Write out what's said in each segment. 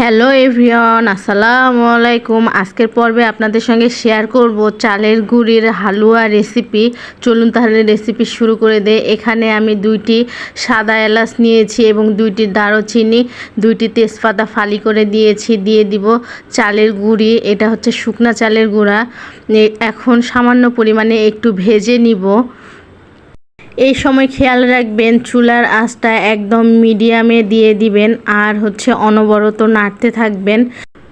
Hello everyone, আসসালামু আলাইকুম। আজকের পর্বে আপনাদের সঙ্গে শেয়ার করব চালের গুড়ির হালুয়া রেসিপি চলুন তাহলে রেসিপি শুরু করে দেয় এখানে আমি দুইটি সাদা এলাচ নিয়েছি এবং দুইটি দারুচিনি, দুইটি তেজপাতা ফালি করে দিয়েছি, দিয়ে দিব চালের গুঁড়ি। এটা হচ্ছে শুকনা চালের গুঁড়া। এখন সামান্য পরিমাণে একটু ভেজে নিব। এই সময় খেয়াল রাখবেন, চুলার আঁচটা একদম মিডিয়ামে দিয়ে দিবেন আর হচ্ছে অনবরত নাড়তে থাকবেন।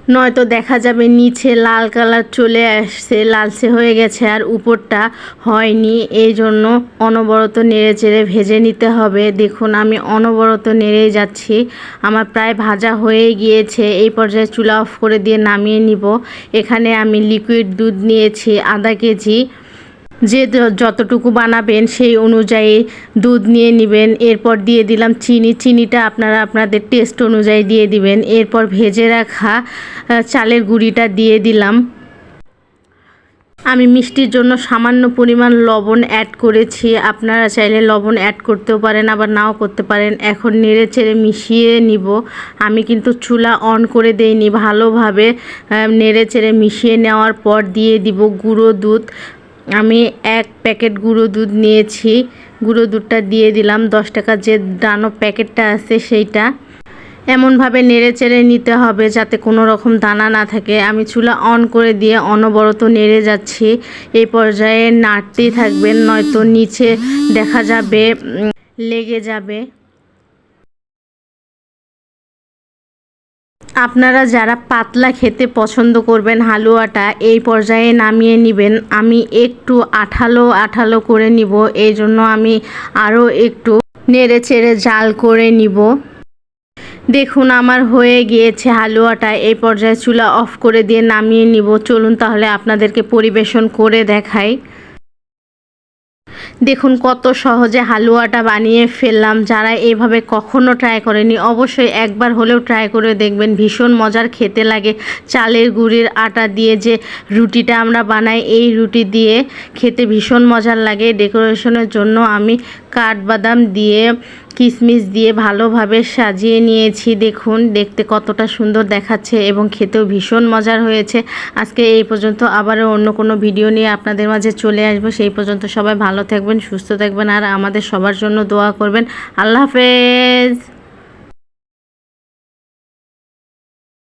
নয়তো দেখা যাবে নিচে লাল কালার চলে আসছে, লালচে হয়ে গেছে আর উপরটা হয়নি। এই জন্য অনবরত নেড়ে চেড়ে ভেজে নিতে হবে। দেখুন, আমি অনবরত নেড়েই যাচ্ছি। আমার প্রায় ভাজা হয়ে গিয়েছে। এই পর্যায়ে চুলা অফ করে দিয়ে নামিয়ে নিব। এখানে আমি লিকুইড দুধ নিয়েছি, আধা কেজি। যে যতটুকু বানাবেন সেই অনুযায়ী দুধ নিয়ে নেবেন। এরপর দিয়ে দিলাম চিনি। চিনিটা আপনারা আপনাদের টেস্ট অনুযায়ী দিয়ে দিবেন। এরপর ভেজে রাখা চালের গুঁড়িটা দিয়ে দিলাম। আমি মিষ্টির জন্য সামান্য পরিমাণ লবণ অ্যাড করেছি। আপনারা চাইলে লবণ অ্যাড করতেও পারেন, আবার নাও করতে পারেন। এখন নেড়ে চেড়ে মিশিয়ে নিব। আমি কিন্তু চুলা অন করে দেইনি। ভালোভাবে নেড়ে চেড়ে মিশিয়ে নেওয়ার পর দিয়ে দিব গুঁড়ো দুধ। আমি এক প্যাকেট গুঁড়ো দুধ নিয়েছি। গুঁড়ো দুধটা দিয়ে দিলাম। দশ টাকার যে দানো প্যাকেটটা আছে সেইটা। এমনভাবে নেড়ে চেড়ে নিতে হবে যাতে কোনো রকম দানা না থাকে। আমি চুলা অন করে দিয়ে অনবরত নেড়ে যাচ্ছি। এই পর্যায়ে নাড়তেই থাকবেন, নয়তো নিচে দেখা যাবে লেগে যাবে। আপনারা যারা পাতলা খেতে পছন্দ করবেন হালুয়াটা, এই পর্যায়ে নামিয়ে নেবেন। আমি একটু আঠালো আঠালো করে নিব, এই জন্য আমি আরও একটু নেড়ে চেড়ে জাল করে নিব। দেখুন, আমার হয়ে গিয়েছে হালুয়াটা। এই পর্যায়ে চুলা অফ করে দিয়ে নামিয়ে নিব। চলুন তাহলে আপনাদেরকে পরিবেশন করে দেখাই। দেখুন কত সহজে হালুয়াটা বানিয়ে ফেললাম। যারা এভাবে কখনো ট্রাই করেনি, অবশ্যই একবার হলেও ট্রাই করে দেখবেন। ভীষণ মজার, খেতে লাগে। চালের গুড়ির আটা দিয়ে যে রুটিটা আমরা বানাই, এই রুটি দিয়ে খেতে ভীষণ মজার লাগে। ডেকোরেশনের জন্য আমি কাঠবাদাম দিয়ে কিশমিশ দিয়ে ভালোভাবে সাজিয়ে নিয়েছি। দেখুন, দেখতে কতটা সুন্দর দেখাচ্ছে এবং খেতেও ভীষণ মজার হয়েছে। আজকে এই পর্যন্ত আবারও অন্য কোনো ভিডিও নিয়ে আপনাদের মাঝে চলে আসব। সেই পর্যন্ত সবাই ভালো থাকবেন, সুস্থ থাকবেন, আর আমাদের সবার জন্য দোয়া করবেন। আল্লাহ হাফেজ!